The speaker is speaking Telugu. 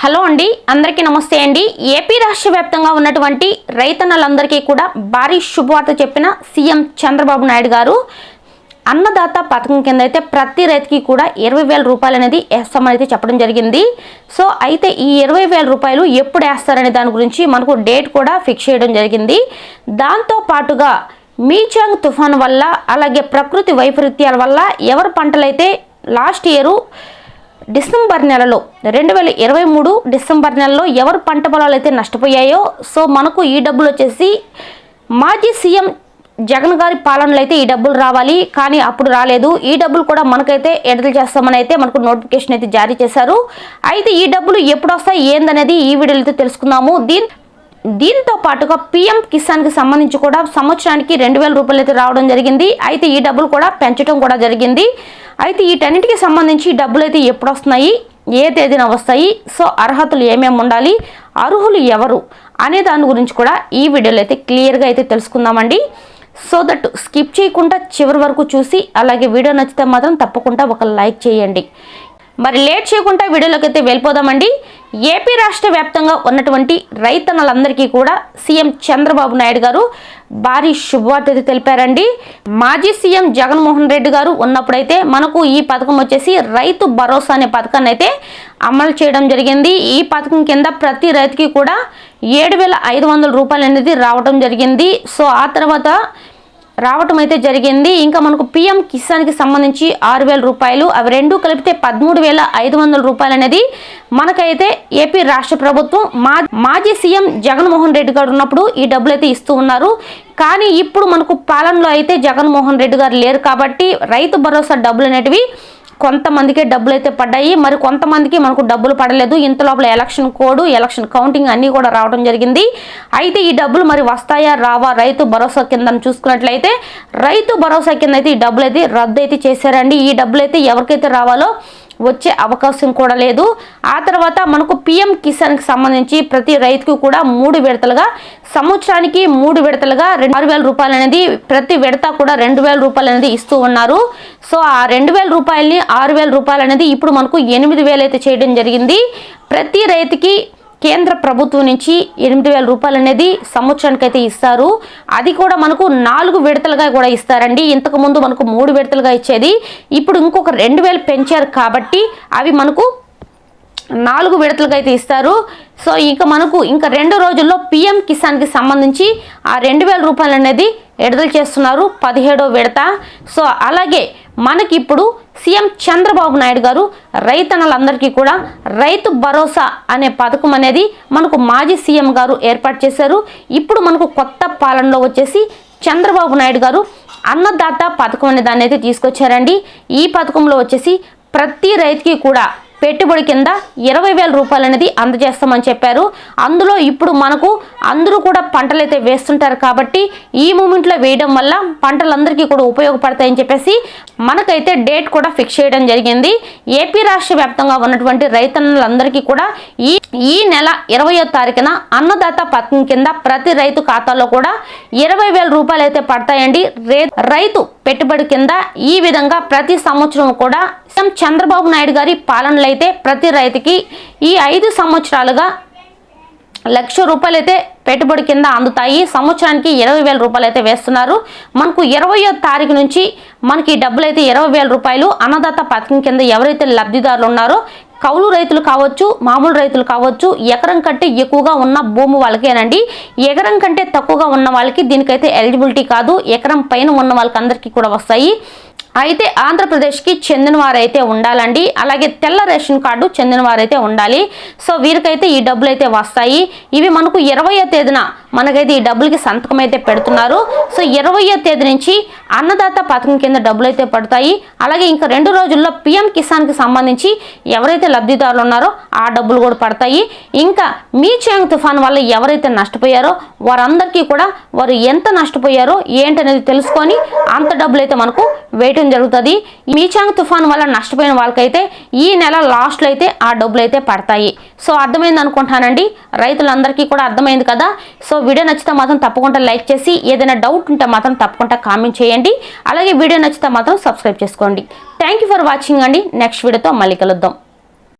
హలో అండి అందరికీ నమస్తే అండి. ఏపీ రాష్ట్ర వ్యాప్తంగా ఉన్నటువంటి రైతన్నలందరికీ కూడా భారీ శుభవార్త చెప్పిన సీఎం చంద్రబాబు నాయుడు గారు అన్నదాత పథకం కింద అయితే ప్రతి రైతుకి కూడా ఇరవై వేల రూపాయలు అనేది వేస్తామని అయితే చెప్పడం జరిగింది. సో అయితే ఈ ఇరవై వేల రూపాయలు ఎప్పుడు వేస్తారనే దాని గురించి మనకు డేట్ కూడా ఫిక్స్ చేయడం జరిగింది. దాంతో పాటుగా మీచాంగ్ తుఫాను వల్ల అలాగే ప్రకృతి వైపరీత్యాల వల్ల ఎవరి పంటలైతే లాస్ట్ ఇయరు డిసెంబర్ నెలలో రెండు వేల ఇరవై మూడు డిసెంబర్ నెలలో ఎవరు పంట పొలాలు అయితే నష్టపోయాయో సో మనకు ఈ డబ్బులు వచ్చేసి మాజీ సీఎం జగన్ గారి పాలనలో అయితే ఈ డబ్బులు రావాలి. కానీ అప్పుడు రాలేదు. ఈ డబ్బులు కూడా మనకైతే ఎడతలు చేస్తామని అయితే మనకు నోటిఫికేషన్ అయితే జారీ చేశారు. అయితే ఈ డబ్బులు ఎప్పుడు వస్తాయి? ఏందనేది ఈ వీడియోలో అయితే తెలుసుకుందాము. దీని దీంతో పాటుగా పిఎం కిసాన్కి సంబంధించి కూడా సంవత్సరానికి రెండు వేల రూపాయలు అయితే రావడం జరిగింది. అయితే ఈ డబ్బులు కూడా పెంచడం కూడా జరిగింది. అయితే వీటన్నిటికి సంబంధించి డబ్బులు అయితే ఎప్పుడు వస్తున్నాయి ఏ తేదీన వస్తాయి? సో అర్హతలు ఏమేమి ఉండాలి? అర్హులు ఎవరు? అనే దాని గురించి కూడా ఈ వీడియోలో అయితే క్లియర్గా అయితే తెలుసుకుందామండి. సో దట్ స్కిప్ చేయకుండా చివరి వరకు చూసి అలాగే వీడియో నచ్చితే మాత్రం తప్పకుండా ఒక లైక్ చేయండి. మరి లేట్ చేయకుండా వీడియోలోకి అయితే వెళ్ళిపోదామండి. ఏపీ రాష్ట్ర వ్యాప్తంగా ఉన్నటువంటి రైతన్నలందరికీ కూడా సీఎం చంద్రబాబు నాయుడు గారు భారీ శుభవార్త తెలిపారండి. మాజీ సీఎం జగన్మోహన్ రెడ్డి గారు ఉన్నప్పుడైతే మనకు ఈ పథకం వచ్చేసి రైతు భరోసా అనే పథకాన్ని అయితే అమలు చేయడం జరిగింది. ఈ పథకం కింద ప్రతి రైతుకి కూడా ఏడు వేల ఐదు వందల రూపాయలు అనేది రావడం జరిగింది. సో ఆ తర్వాత రావటం అయితే జరిగింది. ఇంకా మనకు పిఎం కిసాన్కి సంబంధించి ఆరు వేల రూపాయలు అవి రెండు కలిపితే పదమూడు వేల ఐదు వందల రూపాయలు అనేది మనకైతే ఏపీ రాష్ట్ర ప్రభుత్వం మా మాజీ సీఎం జగన్మోహన్ రెడ్డి గారు ఉన్నప్పుడు ఈ డబ్బులు అయితే ఇస్తూ ఉన్నారు. కానీ ఇప్పుడు మనకు పాలనలో అయితే జగన్మోహన్ రెడ్డి గారు లేరు కాబట్టి రైతు భరోసా డబ్బులు అనేటివి కొంతమందికే డబ్బులు అయితే పడ్డాయి. మరి కొంతమందికి మనకు డబ్బులు పడలేదు. ఇంత లోపల ఎలక్షన్ కోడ్ ఎలక్షన్ కౌంటింగ్ అన్నీ కూడా రావడం జరిగింది. అయితే ఈ డబ్బులు మరి వస్తాయా రావా? రైతు భరోసా కింద చూసుకున్నట్లయితే రైతు భరోసా కింద అయితే ఈ డబ్బులు అయితే రద్దు అయితే చేశారండి. ఈ డబ్బులు అయితే ఎవరికైతే రావాలో వచ్చే అవకాశం కూడా లేదు. ఆ తర్వాత మనకు పిఎం కిసాన్కి సంబంధించి ప్రతి రైతుకు కూడా మూడు విడతలుగా సంవత్సరానికి మూడు విడతలుగా రెండు ఆరు వేల రూపాయలు అనేది ప్రతి విడత కూడా రెండు వేల రూపాయలు అనేది ఇస్తూ ఉన్నారు. సో ఆ రెండు వేల రూపాయలని ఆరు వేల రూపాయలు అనేది ఇప్పుడు మనకు ఎనిమిది వేలు అయితే చేయడం జరిగింది. ప్రతి రైతుకి కేంద్ర ప్రభుత్వం నుంచి ఎనిమిది వేల రూపాయలు అనేది సంవత్సరానికి అయితే ఇస్తారు. అది కూడా మనకు నాలుగు విడతలుగా కూడా ఇస్తారండి. ఇంతకుముందు మనకు మూడు విడతలుగా ఇచ్చేది. ఇప్పుడు ఇంకొక రెండు వేలు పెంచారు కాబట్టి అవి మనకు నాలుగు విడతలుగా అయితే ఇస్తారు. సో ఇక మనకు ఇంకా రెండు రోజుల్లో పిఎం కిసాన్కి సంబంధించి ఆ రెండు వేల రూపాయలు అనేది విడుదల చేస్తున్నారు. పదిహేడో విడత. సో అలాగే మనకి ఇప్పుడు సీఎం చంద్రబాబు నాయుడు గారు రైతన్నలందరికీ కూడా రైతు భరోసా అనే పథకం అనేది మనకు మాజీ సీఎం గారు ఏర్పాటు చేశారు. ఇప్పుడు మనకు కొత్త పాలనలో వచ్చేసి చంద్రబాబు నాయుడు గారు అన్నదాత పథకం అనే దాన్ని అయితే తీసుకొచ్చారండి. ఈ పథకంలో వచ్చేసి ప్రతి రైతుకి కూడా పెట్టుబడి కింద ఇరవై వేల రూపాయలు అనేది అందజేస్తామని చెప్పారు. అందులో ఇప్పుడు మనకు అందరూ కూడా పంటలు అయితే వేస్తుంటారు కాబట్టి ఈ మూమెంట్లో వేయడం వల్ల పంటలందరికీ కూడా ఉపయోగపడతాయని చెప్పేసి మనకైతే డేట్ కూడా ఫిక్స్ చేయడం జరిగింది. ఏపీ రాష్ట్ర వ్యాప్తంగా ఉన్నటువంటి రైతన్నులందరికీ కూడా ఈ ఈ నెల ఇరవయో తారీఖున అన్నదాత పథకం కింద ప్రతి రైతు ఖాతాలో కూడా ఇరవై వేల రూపాయలు అయితే పడతాయండి. రైతు పెట్టుబడి కింద ఈ విధంగా ప్రతి సంవత్సరం కూడా సీఎం చంద్రబాబు నాయుడు గారి పాలనలో అయితే ప్రతి రైతుకి ఈ ఐదు సంవత్సరాలుగా లక్ష రూపాయలు అయితే పెట్టుబడి కింద అందుతాయి. సంవత్సరానికి ఇరవై వేల రూపాయలు అయితే వేస్తున్నారు. మనకు ఇరవయో తారీఖు నుంచి మనకి డబ్బులు అయితే ఇరవై వేల రూపాయలు అన్నదాత పథకం కింద ఎవరైతే లబ్ధిదారులు ఉన్నారో కౌలు రైతులు కావచ్చు మామూలు రైతులు కావచ్చు ఎకరం కంటే ఎక్కువగా ఉన్న భూమి వాళ్ళకేనండి. ఎకరం కంటే తక్కువగా ఉన్న వాళ్ళకి దీనికైతే ఎలిజిబిలిటీ కాదు. ఎకరం పైన ఉన్న వాళ్ళకి అందరికీ కూడా వస్తాయి. అయితే ఆంధ్రప్రదేశ్కి చెందిన వారైతే ఉండాలండి. అలాగే తెల్ల రేషన్ కార్డు చెందిన వారైతే ఉండాలి. సో వీరికైతే ఈ డబ్బులు అయితే వస్తాయి. ఇవి మనకు ఇరవయో తేదీన మనకైతే ఈ డబ్బులకి సంతకం అయితే పెడుతున్నారు. సో ఇరవయో తేదీ నుంచి అన్నదాత పథకం కింద డబ్బులు అయితే పడతాయి. అలాగే ఇంకా రెండు రోజుల్లో పిఎం కిసాన్కి సంబంధించి ఎవరైతే లబ్ధిదారులు ఉన్నారో ఆ డబ్బులు కూడా పడతాయి. ఇంకా మీ చేంగ్ తుఫాన్ వల్ల ఎవరైతే నష్టపోయారో వారందరికీ కూడా వారు ఎంత నష్టపోయారో ఏంటనేది తెలుసుకొని అంత డబ్బులు అయితే మనకు వేయటం జరుగుతుంది. మీచాంగ్ తుఫాన్ వల్ల నష్టపోయిన వాళ్ళకైతే ఈ నెల లాస్ట్లో అయితే ఆ డబ్బులు అయితే పడతాయి. సో అర్థమైంది అనుకుంటానండి. రైతులందరికీ కూడా అర్థమైంది కదా. సో వీడియో నచ్చితే మాత్రం తప్పకుండా లైక్ చేసి ఏదైనా డౌట్ ఉంటే మాత్రం తప్పకుండా కామెంట్ చేయండి. అలాగే వీడియో నచ్చితే మాత్రం సబ్స్క్రైబ్ చేసుకోండి. థ్యాంక్ యూ ఫర్ వాచింగ్ అండి. నెక్స్ట్ వీడియోతో మళ్ళీ కలుద్దాం.